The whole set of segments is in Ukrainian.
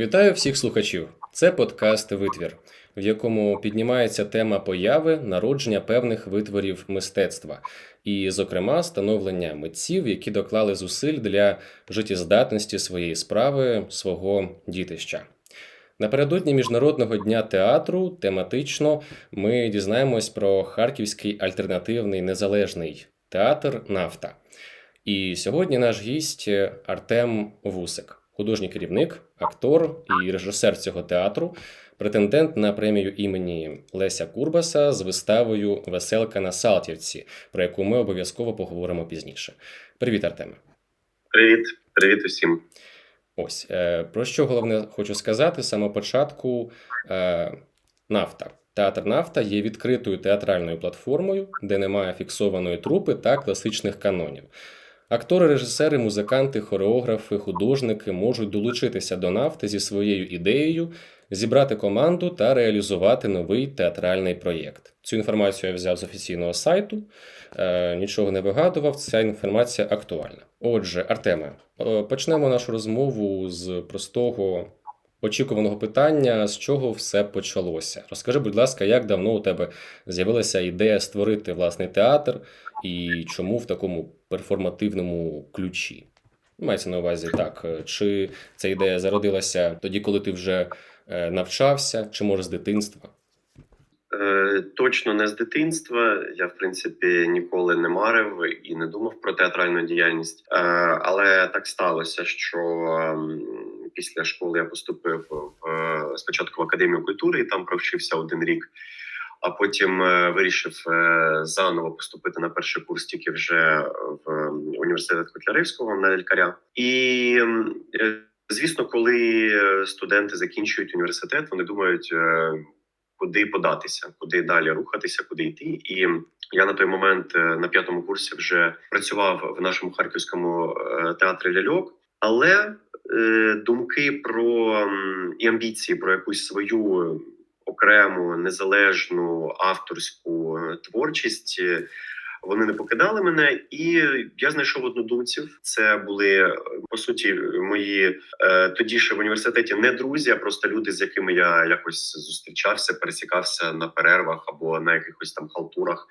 Вітаю всіх слухачів. Це подкаст Витвір, в якому піднімається тема появи народження певних витворів мистецтва, і, зокрема, становлення митців, які доклали зусиль для життєздатності своєї справи, свого дітища. Напередодні Міжнародного дня театру тематично ми дізнаємось про Харківський альтернативний незалежний театр Нафта. І сьогодні наш гість Артем Вусик, художній керівник, актор і режисер цього театру, претендент на премію імені Леся Курбаса з виставою Веселка на Салтівці, про яку ми обов'язково поговоримо пізніше. Привіт, Артеме. Привіт, привіт усім. Ось е, про що головне хочу сказати з самого початку. Е, Нафта. Театр Нафта є відкритою театральною платформою, де немає фіксованої трупи та класичних канонів. Актори, режисери, музиканти, хореографи, художники можуть долучитися до нафти зі своєю ідеєю, зібрати команду та реалізувати новий театральний проєкт. Цю інформацію я взяв з офіційного сайту, е, нічого не вигадував. Ця інформація актуальна. Отже, Артеме, е, почнемо нашу розмову з простого. Очікуваного питання, з чого все почалося. Розкажи, будь ласка, як давно у тебе з'явилася ідея створити власний театр і чому в такому перформативному ключі? Мається на увазі так, е, чи ця ідея зародилася тоді, коли ти вже е, навчався, чи може з дитинства? Е, Точно не з дитинства. Я, в принципі, ніколи не марив і не думав про театральну діяльність. Але так сталося, що ем, після школи я поступив в спочатку в академію культури і там провчився один рік. А потім е, вирішив е, заново поступити на перший курс тільки вже в університет Котляревського на лікаря. І е, звісно, коли студенти закінчують університет, вони думають, куди податися, куди далі рухатися, куди йти. І я на той момент на п'ятому курсі вже працював в нашому харківському театрі ляльок, але думки про і амбіції про якусь свою окрему незалежну авторську е, творчість. е, Вони не покидали мене, і я знайшов однодумців. Це були е, по суті мої е, тоді ще в університеті не друзі, а просто люди, з якими я якось зустрічався, пересікався на перервах або на якихось там халтурах.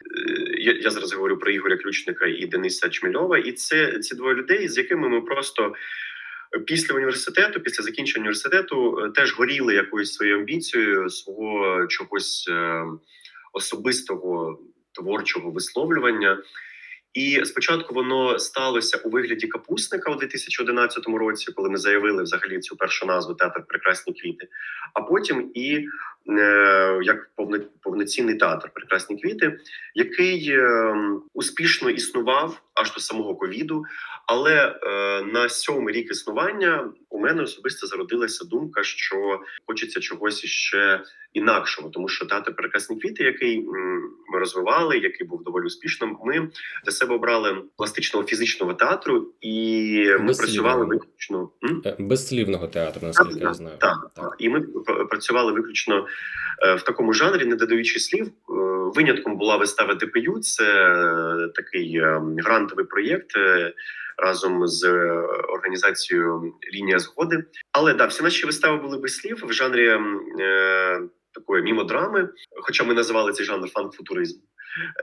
Я, я зараз говорю про Ігоря Ключника і Дениса Чмельова. І це ці двоє людей, з якими ми просто. Після університету, після закінчення університету, е, теж горіли якоюсь своєю амбіцією свого чогось е, особистого творчого висловлювання. І спочатку воно сталося у вигляді капусника у 2011 році, коли ми заявили взагалі цю першу назву театр Прекрасні квіти. А потім і як повно, повноцінний театр Прекрасні квіти, який е, успішно існував аж до самого ковіду. Але е, на сьомий рік існування у мене особисто зародилася думка, що хочеться чогось ще інакшого, тому що театр Прекрасні квіти, який ми розвивали, який був доволі успішним, ми для себе обрали пластичного фізичного театру, і ми працювали виключно. Е, Безслівного театру, наскільки я знаю. так, так. І ми працювали виключно е, в такому жанрі, не додаючи слів. Е, Винятком була вистава ДПЮ. Це е, такий е, грантовий проєкт е, разом з е, організацією Лінія згоди. Але да, всі наші вистави були без слів в жанрі е, такої мімодрами, хоча ми називали цей жанр фан-футуризм.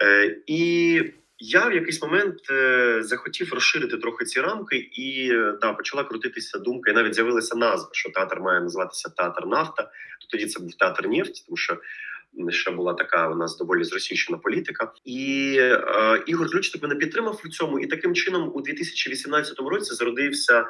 Е, і я в якийсь момент е, захотів розширити трохи ці рамки, і е, да, почала крутитися думка, і навіть з'явилася назва, що театр має називатися Театр Нафта. То тоді це був театр нефть, тому що ще була така у нас доволі зросійщена політика. І е, Ігор Ключник мене підтримав в цьому. І таким чином, у 2018 році зародився.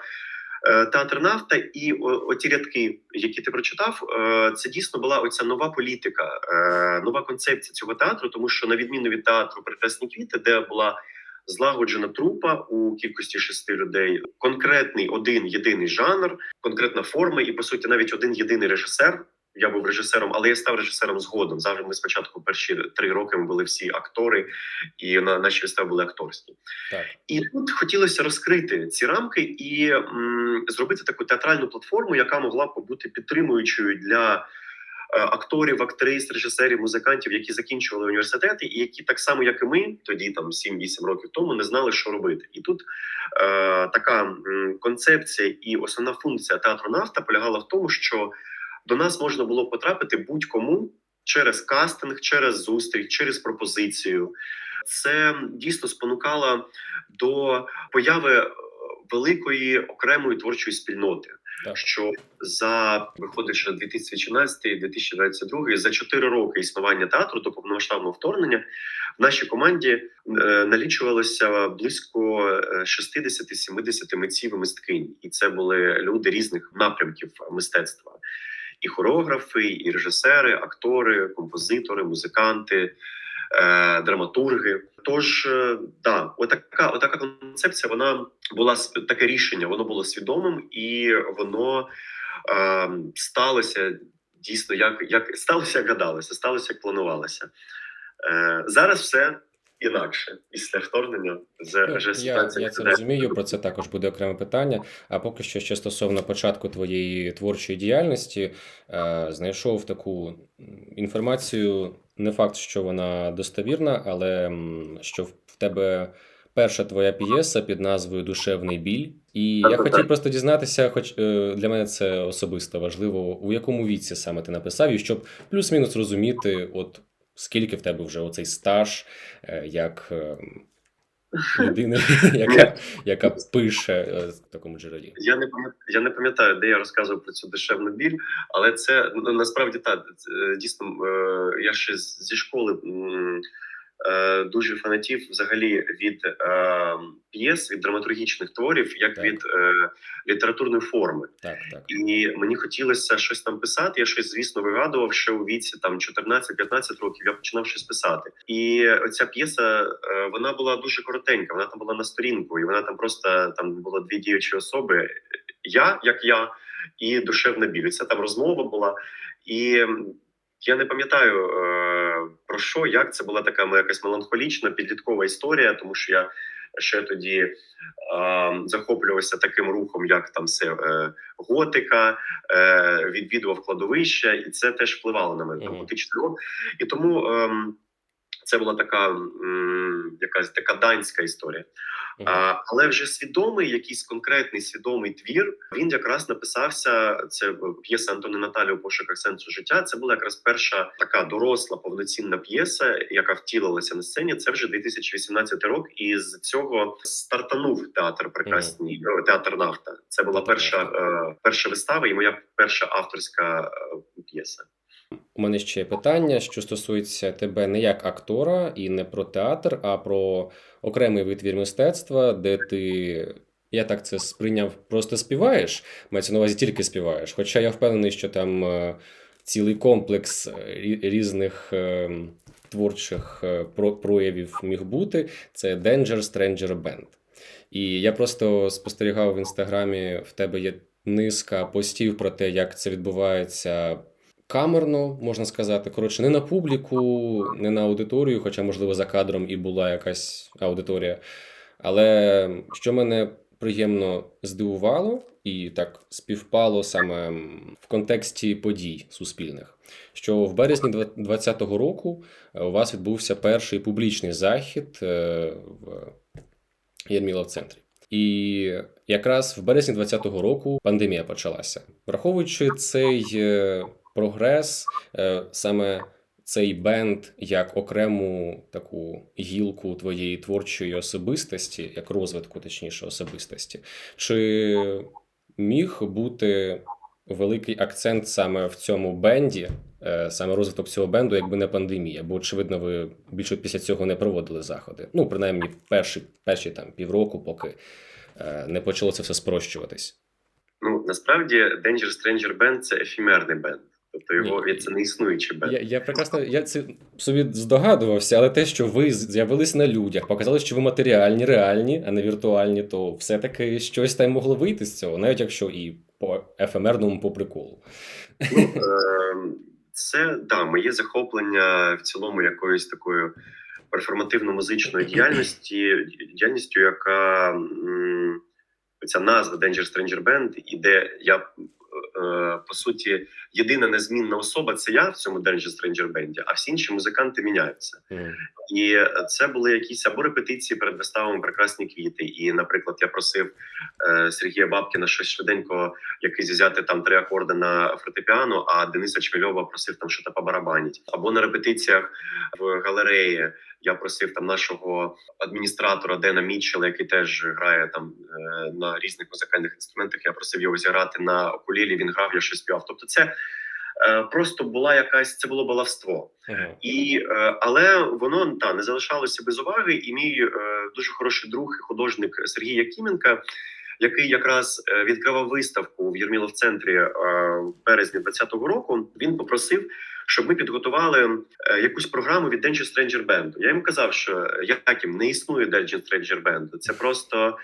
Е, Театр нафта і оті рядки, які ти прочитав, е, це дійсно була оця нова політика, е, нова концепція цього театру, тому що на відміну від театру Прекрасні квіти, де була злагоджена трупа у кількості шести людей, конкретний один єдиний жанр, конкретна форма, і по суті навіть один єдиний режисер. Я був режисером, але я став режисером згодом. Завжди ми спочатку перші три роки ми були всі актори, і на наші вистави були акторські. Так. І тут хотілося розкрити ці рамки і м, зробити таку театральну платформу, яка могла б бути підтримуючою для акторів, актрис, режисерів, музикантів, які закінчували університети, і які так само, як і ми, тоді там 7-8 років тому, не знали, що робити. І тут е, така концепція і основна функція театру нафта полягала в тому, що до нас можна було потрапити будь-кому через кастинг, через зустріч, через пропозицію. Це дійсно спонукало до появи е, великої окремої творчої спільноти. Так. Що за виходить, що 2014-2022, за 4 роки існування театру до повномасштабного вторгнення в нашій команді е, налічувалося близько е, 60-70 митців і мисткинь, і це були люди різних напрямків мистецтва. І хореографи, і режисери, актори, композитори, музиканти, е, драматурги. Тож, е, да, отака, отака концепція, вона була таке рішення, воно було свідомим і воно е, сталося дійсно, як, як сталося, як гадалося, сталося, як планувалося. Е, зараз все інакше після вторгнення. Вже, Ну, я, я це розумію, про це також буде окреме питання. А поки що ще стосовно початку твоєї творчої діяльності, е, знайшов таку інформацію. Не факт, що вона достовірна, але що в тебе перша твоя п'єса під назвою Душевний біль. І я Так-так-так. хотів просто дізнатися, хоч е, для мене це особисто важливо, у якому віці саме ти написав, і щоб плюс-мінус розуміти, от скільки в тебе вже оцей стаж, е, як. людина, людини, яка, яка пише е, в такому джерелі. Я не пам'ятаю, я не пам'ятаю, де я розказував про цю дешевну біль, але це ну, насправді так. Дійсно, е, я ще зі школи е, дуже фанатів взагалі від е, п'єс, від драматургічних творів, як Так. від е, літературної форми. Так, так. І мені хотілося щось там писати. Я щось, звісно, вигадував ще у віці там 14-15 років. Я починав щось писати. І оця п'єса е, вона була дуже коротенька. Вона там була на сторінку, і вона там просто там було дві діючі особи. Я, як я, і душевна біль. Це там розмова була. І я не пам'ятаю е, про що, як це була така моя якась меланхолічна підліткова історія, тому що я ще тоді е, захоплювався таким рухом, як там все е, готика, е, відвідував кладовища, і це теж впливало на мене. mm -hmm. там. І тому ем, це була така м, якась така данська історія. А, але вже свідомий, якийсь конкретний свідомий твір. Він якраз написався. Це п'єса Антони Наталі у пошуках сенсу життя. Це була якраз перша така доросла повноцінна п'єса, яка втілилася на сцені. Це вже 2018 рік. І з цього стартанув театр прекрасний е, театр нафта. Це була перша, е, перша вистава і моя перша авторська е, п'єса. У мене ще питання, що стосується тебе не як актора і не про театр, а про окремий витвір мистецтва, де ти. Я так це сприйняв, просто співаєш, мається на увазі тільки співаєш. Хоча я впевнений, що там е, цілий комплекс е, різних е, творчих проявів міг бути. Це Danger Stranger Band. І я просто спостерігав в інстаграмі, в тебе є низка постів про те, як це відбувається камерно, можна сказати. Коротше, не на публіку, не на аудиторію, хоча, можливо, за кадром і була якась аудиторія. Але що мене приємно здивувало і так співпало саме в контексті подій суспільних, що в березні 2020 року е, у вас відбувся перший публічний захід е, в Єрмілов центрі. І якраз в березні 2020 року пандемія почалася. Враховуючи цей е, прогрес, е, саме цей бенд як окрему таку гілку твоєї творчої особистості, як розвитку, точніше, особистості, чи міг бути великий акцент саме в цьому бенді, е, саме розвиток цього бенду, якби не пандемія? Бо, очевидно, ви більше після цього не проводили заходи. Ну, принаймні, перші, перші там півроку, поки е, не почало це все спрощуватись. Ну насправді Danger Stranger Band – це ефемерний бенд. Тобто його Ні. це не існуючий бенд. Я, я прекрасно я це собі здогадувався, але те, що ви з'явились на людях, показали, що ви матеріальні, реальні, а не віртуальні, то все-таки щось там могло вийти з цього, навіть якщо і по ефемерному по приколу. Ну, е, це да, моє захоплення в цілому якоюсь такою перформативно-музичною діяльності, діяльністю, яка м, ця назва Danger Stranger Band, і де я по суті єдина незмінна особа це я в цьому Danger Stranger Band, а всі інші музиканти міняються. Мгм. І це були якісь або репетиції перед виставами прекрасні квіти. І, наприклад, я просив е, Сергія Бабкіна щось швиденько, якийсь взяти там три акорди на фортепіано, а Дениса Чмельова просив там щось побарабанить. Або на репетиціях в галереї я просив там нашого адміністратора Дена Мітчела, який теж грає там е, на різних музикальних інструментах. Я просив його зіграти на окулілі. Він грав, я щось співав. Тобто, це е, просто була якась це було баловство. Ага. І е, але воно та не залишалося без уваги. І мій дуже хороший друг і художник Сергій Якименка, який якраз відкривав виставку в Єрмілов центрі в березні 2020 року. Він попросив, щоб ми підготували е, якусь програму від Danger Stranger Band. Я йому казав, що як їм не існує Danger Stranger Band. Це просто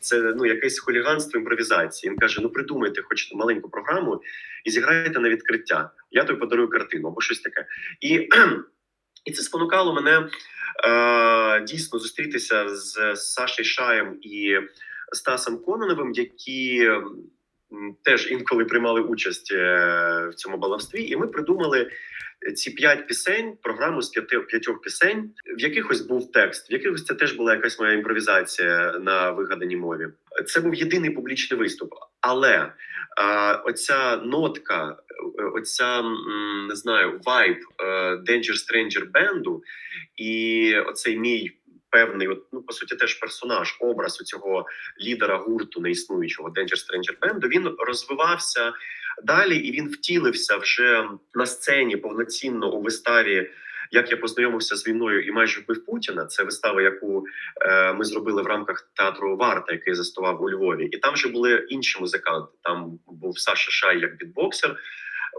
це ну якесь хуліганство імпровізації. Він каже: Ну придумайте, хоч маленьку програму і зіграйте на відкриття. Я тобі подарую картину або щось таке. І, і це спонукало мене е, дійсно зустрітися з Сашею Шаєм і Стасом Кононовим, які теж інколи приймали участь е, в цьому баловстві, і ми придумали. Ці п'ять пісень, програму з п'яти п'ятьох пісень, в якихось був текст, в якихось це теж була якась моя імпровізація на вигаданій мові. Це був єдиний публічний виступ, але а, оця нотка, е, оця не знаю, вайб е, Danger Stranger бенду, і оцей мій певний, от, ну по суті, теж персонаж, образ у цього лідера гурту неіснуючого Danger Stranger бенду, він розвивався далі, і він втілився вже на сцені повноцінно у виставі. Як я познайомився з війною і майже вбив Путіна, це вистава, яку е, ми зробили в рамках театру Варта, який заснував у Львові, і там вже були інші музиканти. Там був Саша Шай як бітбоксер,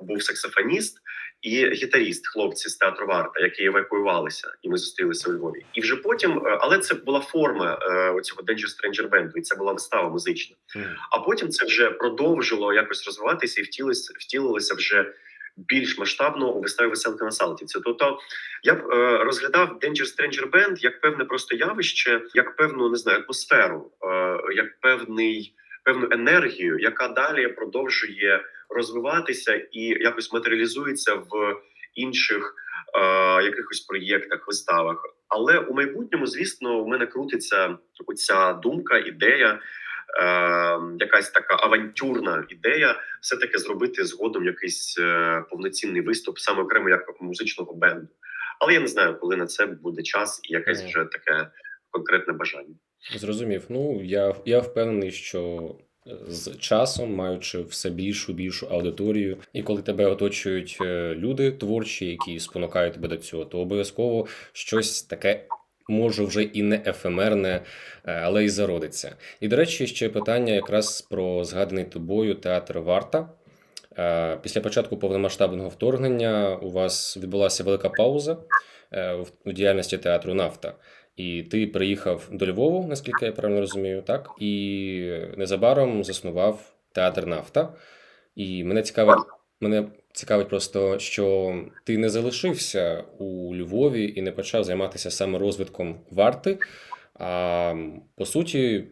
був саксофоніст і гітаріст, хлопці з театру Варта, які евакуювалися, і ми зустрілися у Львові. І вже потім, е, але це була форма е, оцього Danger Stranger Band, і це була вистава музична. А потім це вже продовжило якось розвиватися і втілилося, втілилося вже більш масштабно у виставі веселка на Салтівці. Тобто я б е, розглядав Danger Stranger Band як певне просто явище, як певну не знаю атмосферу, е, як певний певну енергію, яка далі продовжує розвиватися і якось матеріалізується в інших е, якихось проєктах, виставах. Але у майбутньому, звісно, у мене крутиться оця думка, ідея е, якась така авантюрна ідея, все таки зробити згодом якийсь е, повноцінний виступ, саме окремо як музичного бенду. Але я не знаю, коли на це буде час і якесь вже таке конкретне бажання. Зрозумів. Ну, я, я впевнений, що з часом, маючи все більшу більшу аудиторію, і коли тебе оточують е, люди творчі, які спонукають тебе до цього, то обов'язково щось таке. Може, вже і не ефемерне, е, але й зародиться. І, до речі, ще питання якраз про згаданий тобою театр Варта. Е, Після початку повномасштабного вторгнення у вас відбулася велика пауза у діяльності театру Нафта. І ти приїхав до Львову, наскільки я правильно розумію, так? І незабаром заснував театр Нафта. І мене цікавить, мене цікавить просто, що ти не залишився у Львові і не почав займатися саме розвитком варти. А по суті,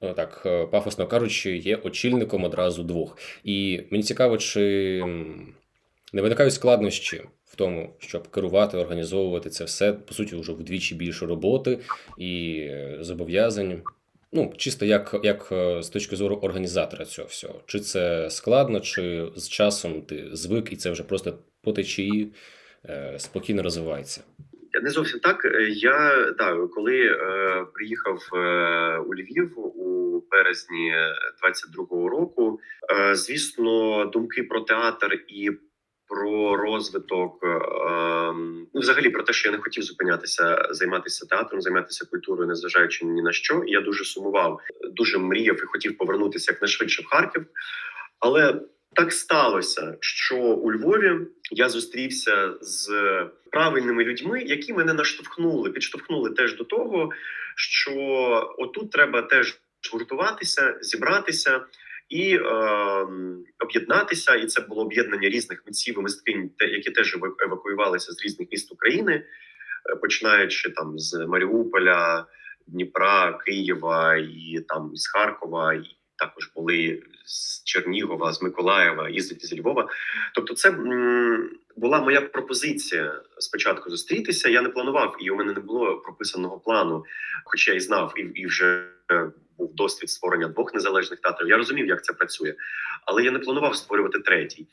е, так е, пафосно кажучи, є очільником одразу двох. І мені цікаво, чи не виникають складнощі в тому, щоб керувати, організовувати це все, по суті, вже вдвічі більше роботи і е, зобов'язань. Ну, чисто як, як е, з точки зору організатора цього всього. Чи це складно, чи з часом ти звик, і це вже просто по течії е, спокійно розвивається. Не зовсім так. Я да, коли е, приїхав е, у Львів у березні 22-го року, е, звісно, думки про театр і про розвиток, е, ем, ну, взагалі про те, що я не хотів зупинятися, займатися театром, займатися культурою, незважаючи ні на що. Я дуже сумував, дуже мріяв і хотів повернутися якнайшвидше в Харків. Але так сталося, що у Львові я зустрівся з правильними людьми, які мене наштовхнули, підштовхнули теж до того, що отут треба теж гуртуватися, зібратися і е, об'єднатися. І це було об'єднання різних митців і мисткинь, які теж евак- евакуювалися з різних міст України, е, починаючи там з Маріуполя, Дніпра, Києва і там з Харкова, і також були з Чернігова, з Миколаєва, і зі Львова. Тобто, це була моя пропозиція спочатку зустрітися. Я не планував, і у мене не було прописаного плану, хоча я і знав, і, і вже був досвід створення двох незалежних театрів. Я розумів, як це працює, але я не планував створювати третій.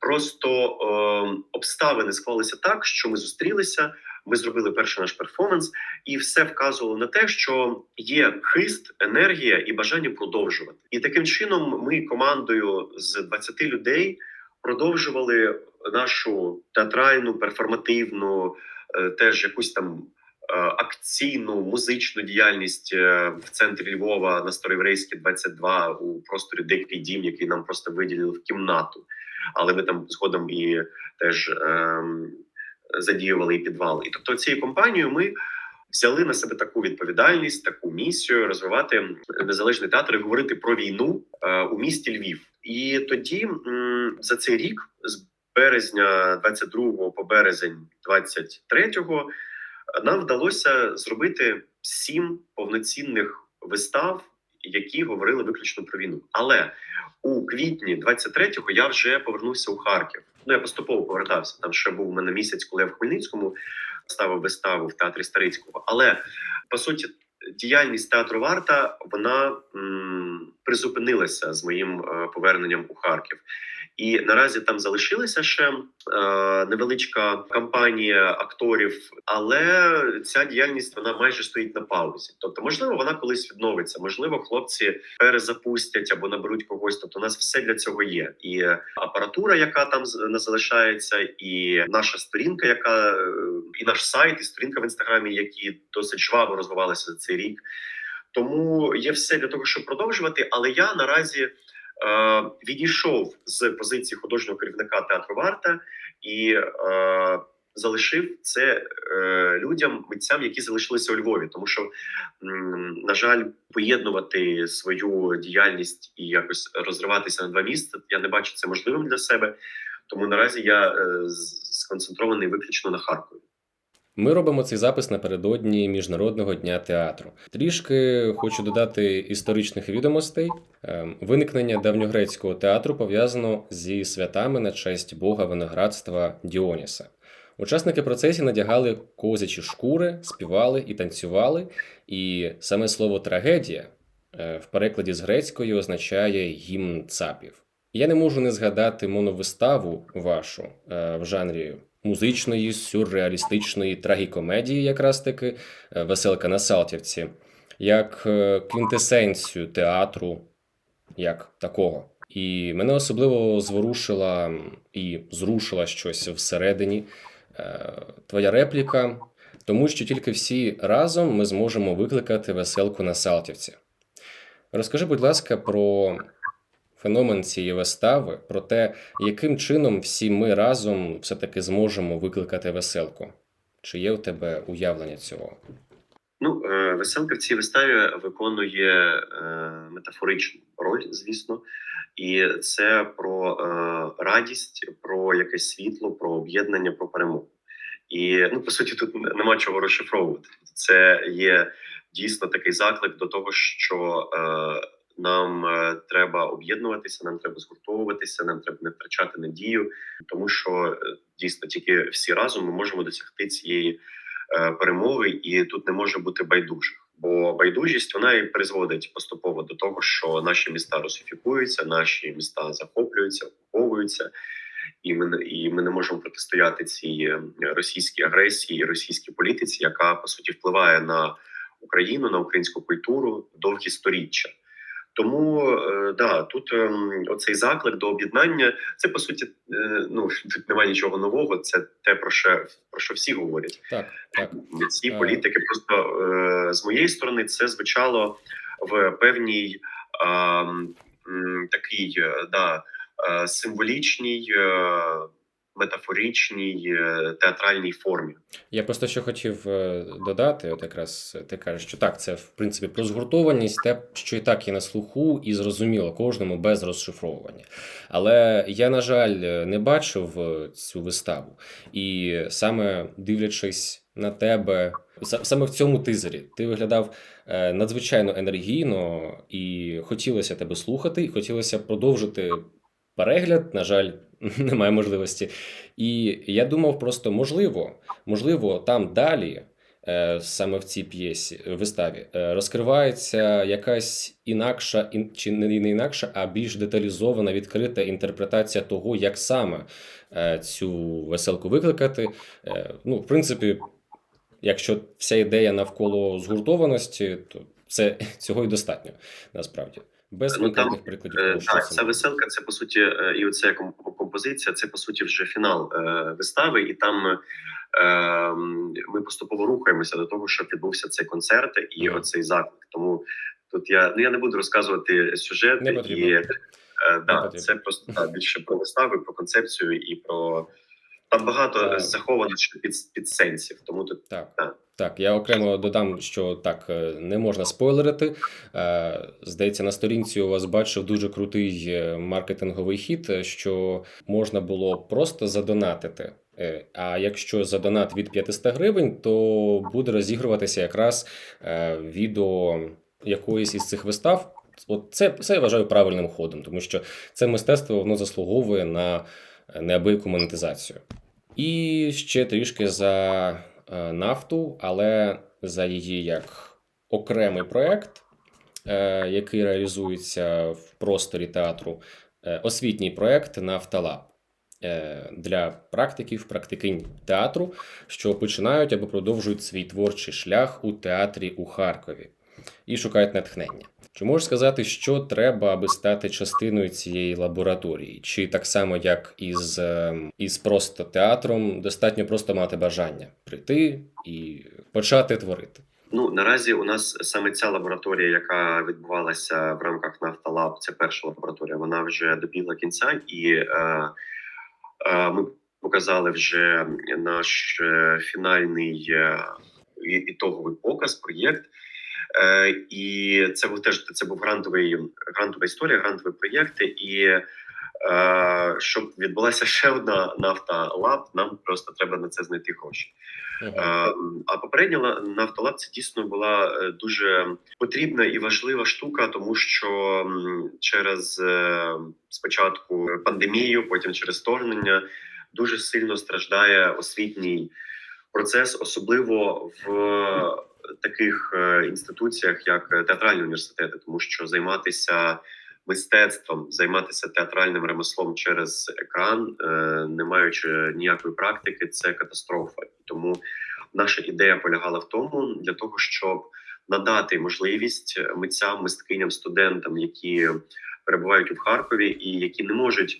Просто е, обставини склалися так, що ми зустрілися. Ми зробили перший наш перформанс, і все вказувало на те, що є хист, енергія і бажання продовжувати. І таким чином, ми командою з 20 людей продовжували нашу театральну, перформативну, е, теж якусь там е, акційну музичну діяльність е, в центрі Львова на Староєврейській 22 у просторі Дикий дім, який нам просто виділили в кімнату. Але ми там згодом і теж ем, задіювали і підвал. І тобто цією компанією ми взяли на себе таку відповідальність, таку місію розвивати незалежний театр і говорити про війну у місті Львів. І тоді за цей рік, березня 22 по березень 23 нам вдалося зробити сім повноцінних вистав, які говорили виключно про війну. Але у квітні 23-го я вже повернувся у Харків. Ну я поступово повертався. Там ще був у мене місяць, коли я в Хмельницькому ставив виставу в театрі Старицького. Але по суті, діяльність театру варта вона м, призупинилася з моїм е, поверненням у Харків. І наразі там залишилася ще е, невеличка кампанія акторів, але ця діяльність вона майже стоїть на паузі. Тобто, можливо, вона колись відновиться, можливо, хлопці перезапустять або наберуть когось. Тобто, у нас все для цього є. І апаратура, яка там не залишається, і наша сторінка, яка е, і наш сайт, і сторінка в інстаграмі, які досить жваво розвивалися за цей рік. Тому є все для того, щоб продовжувати. Але я наразі відійшов з позиції художнього керівника театру Варта і е, залишив це е, людям, митцям, які залишилися у Львові, тому що, на жаль, поєднувати свою діяльність і якось розриватися на два місця. Я не бачу це можливим для себе. Тому наразі я е, сконцентрований виключно на Харкові. Ми робимо цей запис напередодні Міжнародного дня театру. Трішки хочу додати історичних відомостей. Ем, Виникнення давньогрецького театру пов'язано зі святами на честь бога виноградства Діоніса. Учасники процесії надягали козячі шкури, співали і танцювали, і саме слово трагедія е, в перекладі з грецької означає гімн цапів. Я не можу не згадати моновиставу вашу е, в жанрі музичної, сюрреалістичної трагікомедії, якраз таки е, Веселка на Салтівці, як е, квінтесенцію театру, як такого. І мене особливо зворушила і зрушила щось всередині е, твоя репліка, тому що тільки всі разом ми зможемо викликати веселку на Салтівці. Розкажи, будь ласка, про феномен цієї вистави, про те, яким чином всі ми разом все-таки зможемо викликати веселку. Чи є у тебе уявлення цього? Ну, е, веселка в цій виставі виконує е, метафоричну роль, звісно, і це про е, радість, про якесь світло, про об'єднання, про перемогу. І ну, по суті, тут нема чого розшифровувати. Це є дійсно такий заклик до того, що нам е, треба об'єднуватися, нам треба згуртовуватися, нам треба не втрачати надію, тому що е, дійсно тільки всі разом ми можемо досягти цієї е, перемоги, і тут не може бути байдужих. Бо байдужість вона і призводить поступово до того, що наші міста русифікуються, наші міста захоплюються, окуповуються, і ми і ми не можемо протистояти цій російській агресії, російській політиці, яка по суті впливає на Україну, на українську культуру довгі сторіччя. Тому е, да, тут ем, оцей заклик до об'єднання, це по суті, е, ну тут немає нічого нового. Це те про що про що всі говорять. Так, так. Ці Е. політики просто з моєї сторони це звучало в певній е, такій да, символічній, метафоричній е, театральній формі. Я просто що хотів е, додати, от якраз ти кажеш, що так, це в принципі про згуртованість, те, що і так є на слуху, і зрозуміло кожному без розшифровування. Але я, на жаль, не бачив е, цю виставу, і саме дивлячись на тебе Саме в цьому тизері ти виглядав е, надзвичайно енергійно і хотілося тебе слухати, і хотілося продовжити перегляд. На жаль, немає можливості. І я думав, просто можливо, можливо, там далі, е, саме в цій п'єсі, виставі, е, розкривається якась інакша, ін- чи не інакша, а більш деталізована, відкрита інтерпретація того, як саме е, цю веселку викликати. Е, Ну, в принципі, якщо вся ідея навколо згуртованості, то це цього і достатньо насправді. Без Ну, там, конкретних прикладів. Е, що Так, ця веселка, це по суті, е, і оця ком- композиція, це по суті вже фінал е, вистави, і там е, ми поступово рухаємося до того, щоб відбувся цей концерт і Мгм. оцей заклик. Тому тут я ну я не буду розказувати сюжет Не і потрібно. е, да, потрібно. це просто так, більше про вистави, про концепцію і про там багато Так. заховано під, під сенсів. Тому тут Так. Так. Так, я окремо додам, що так е, не можна спойлерити. Е, Здається, на сторінці у вас бачив дуже крутий е, маркетинговий хід, що можна було просто задонатити. А якщо за донат від 500 гривень, то буде розігруватися якраз відео якоїсь із цих вистав. От це, це я вважаю правильним ходом, тому що це мистецтво воно заслуговує на неабияку монетизацію. І ще трішки за нафту, але за її як окремий проект, е, який реалізується в просторі театру, е, освітній проект Нафталаб е, для практиків, практикинь театру, що починають або продовжують свій творчий шлях у театрі у Харкові і шукають натхнення. Чи можеш сказати, що треба, аби стати частиною цієї лабораторії? Чи так само, як із, ем, із просто театром, достатньо просто мати бажання прийти і почати творити? Ну наразі у нас саме ця лабораторія, яка відбувалася в рамках Нафталаб, це перша лабораторія. Вона вже добігла кінця, і е, е, ми показали вже наш е, фінальний е, і- ітоговий показ, проєкт. Е, і це був теж це був грантовий грантова історія, грантовий проєкт. І е, щоб відбулася ще одна нафталаб, нам просто треба на це знайти гроші. Мгм. Е, А попередня ла- нафтолаб це дійсно була дуже потрібна і важлива штука, тому що через спочатку пандемію, потім через вторгнення дуже сильно страждає освітній процес, особливо в таких е, інституціях, як театральні університети, тому що займатися мистецтвом, займатися театральним ремеслом через екран, е, не маючи ніякої практики, це катастрофа. Тому наша ідея полягала в тому, для того, щоб надати можливість митцям, мисткиням, студентам, які перебувають у Харкові і які не можуть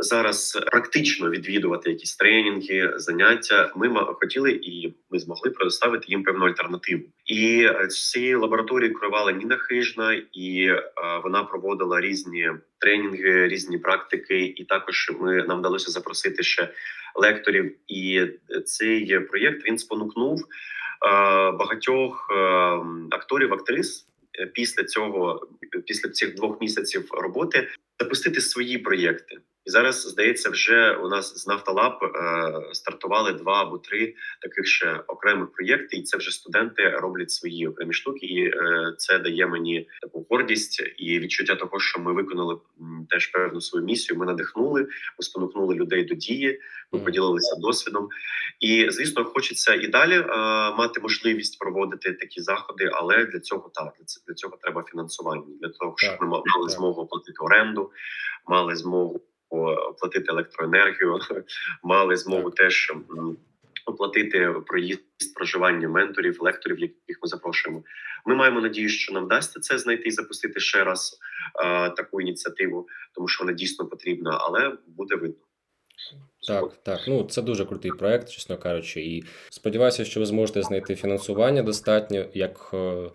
зараз практично відвідувати якісь тренінги, заняття. Ми хотіли і ми змогли предоставити їм певну альтернативу. І е, ці лабораторії керувала Ніна Хижна, і е, вона проводила різні тренінги, різні практики. І також ми нам вдалося запросити ще лекторів. І цей проєкт він спонукнув е, багатьох е, акторів, актрис е, після цього, після цих двох місяців роботи, запустити свої проєкти. І зараз здається, вже у нас з Нафталаб е, стартували два або три таких ще окремих проєкти, і це вже студенти роблять свої окремі штуки. І е, це дає мені таку гордість і відчуття того, що ми виконали м, теж певну свою місію. Ми надихнули, ми спонукнули людей до дії, ми поділилися досвідом. І звісно, хочеться і далі е, мати можливість проводити такі заходи, але для цього так для для цього треба фінансування. Для того, щоб ми мали змогу оплатити оренду, мали змогу оплатити електроенергію, мали змогу теж оплатити проїзд, проживання менторів, лекторів, яких ми запрошуємо. Ми маємо надію, що нам вдасться це знайти і запустити ще раз е, таку ініціативу, тому що вона дійсно потрібна, але буде видно. Так, так. Ну це дуже крутий проект, чесно кажучи. І сподіваюся, що ви зможете знайти фінансування достатньо, як е,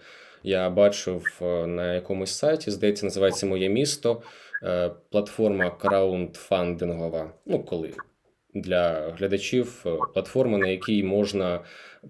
я бачив е, на якомусь сайті, здається, називається Моє місто. Е, Платформа краундфандингова. Ну, коли для глядачів е, платформа, на якій можна,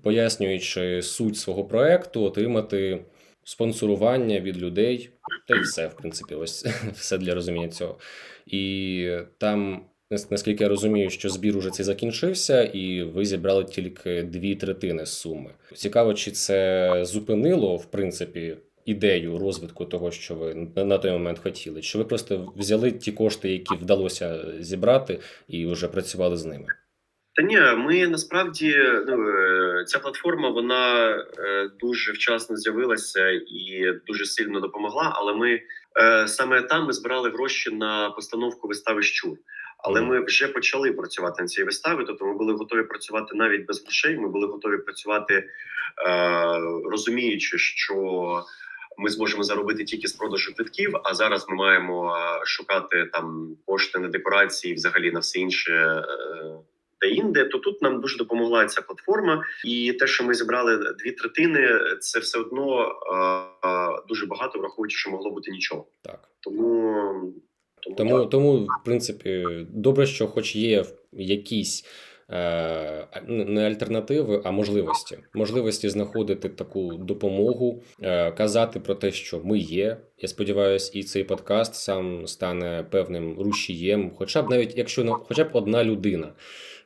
пояснюючи суть свого проекту, отримати спонсорування від людей. Та й все, в принципі, ось все для розуміння цього. І там Наскільки я розумію, що збір уже цей закінчився, і ви зібрали тільки дві третини суми. Цікаво, чи це зупинило, в принципі, ідею розвитку того, що ви на- той момент хотіли? Чи ви просто взяли ті кошти, які вдалося зібрати, і вже працювали з ними? Та ні, ми насправді ну е, ця платформа вона е, дуже вчасно з'явилася і дуже сильно допомогла. Але ми е, саме там ми збирали гроші на постановку вистави щур. Але ми вже почали працювати на цій виставі. Тобто ми були готові працювати навіть без грошей. Ми були готові працювати, е, розуміючи, що ми зможемо заробити тільки з продажу квитків. А зараз ми маємо е, шукати там кошти на декорації, взагалі на все інше. е, де інде, то тут нам дуже допомогла ця платформа, і те, що ми зібрали дві третини, це все одно е, е, дуже багато, враховуючи, що могло бути нічого. Так. Тому тому, Тому, так. тому, в принципі, добре, що хоч є якісь е, не альтернативи, а можливості. Можливості знаходити таку допомогу, е, казати про те, що ми є. Я сподіваюся, і цей подкаст сам стане певним рушієм, хоча б навіть якщо хоча б одна людина.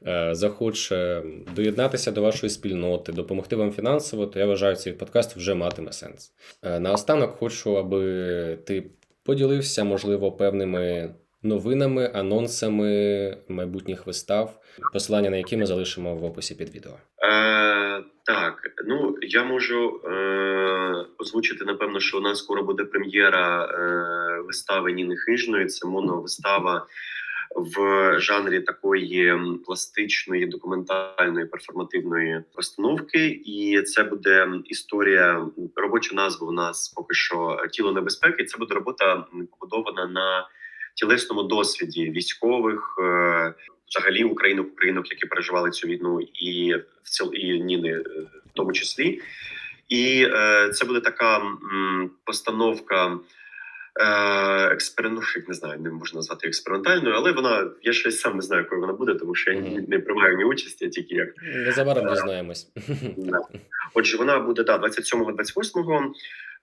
е, Захоче доєднатися до вашої спільноти, допомогти вам фінансово, то я вважаю, цей подкаст вже матиме сенс. Наостанок хочу, аби ти поділився, можливо, певними новинами, анонсами майбутніх вистав, посилання на які ми залишимо в описі під відео. Е, так, ну я можу е, озвучити напевно, що у нас скоро буде прем'єра е, вистави Ніни Хижної. Це моновистава в жанрі такої пластичної, документальної, перформативної постановки. І це буде історія. Робоча назва у нас поки що тіло небезпеки. Це буде робота побудована на тілесному досвіді військових. Е, взагалі українок, українок, які переживали цю війну, і в ціл і Ніни, е, в тому числі. І е, це буде така м, постановка е, експеримент, не знаю, не можна назвати експериментальною, але вона я ще сам не знаю, якою вона буде, тому що я Мгм. не, приймаю ні участі, я тільки як. Незабаром дізнаємось. Да. Отже, вона буде да, 27-28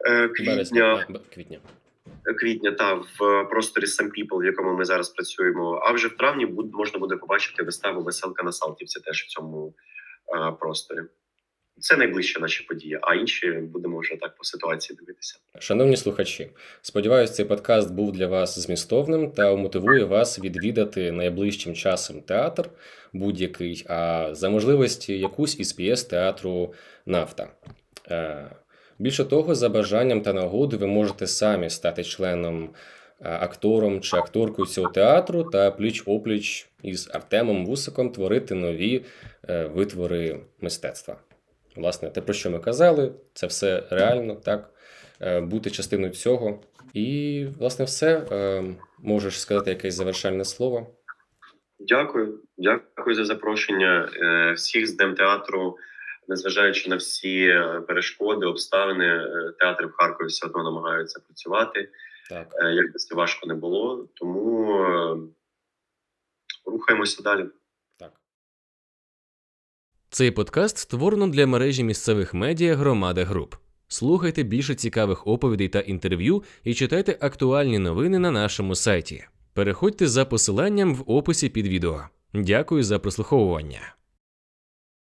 е, квітня квітня. квітня та в просторі Some People, в якому ми зараз працюємо. А вже в травні буд, можна буде побачити виставу Веселка на Салтівці теж в цьому е, просторі. Це найближчі наші події, а інші будемо вже так по ситуації дивитися. Шановні слухачі, сподіваюся, цей подкаст був для вас змістовним та умотивує вас відвідати найближчим часом театр будь-який, а за можливості якусь із п'єс театру Нафта. Е, Більше того, за бажанням та нагоди ви можете самі стати членом, е, актором чи акторкою цього театру та пліч-опліч із Артемом Вусиком творити нові е, витвори мистецтва. Власне, те, про що ми казали, це все реально, так? Е, Бути частиною цього. І, власне, все. Е, Можеш сказати якесь завершальне слово. Дякую, дякую за запрошення е, всіх з Днем театру. Незважаючи на всі перешкоди, обставини, театри в Харкові все одно намагаються працювати. Так. Як би це важко не було, тому рухаємося далі. Цей подкаст створено для мережі місцевих медіа Громада Груп. Слухайте більше цікавих оповідей та інтерв'ю і читайте актуальні новини на нашому сайті. Переходьте за посиланням в описі під відео. Дякую за прослуховування.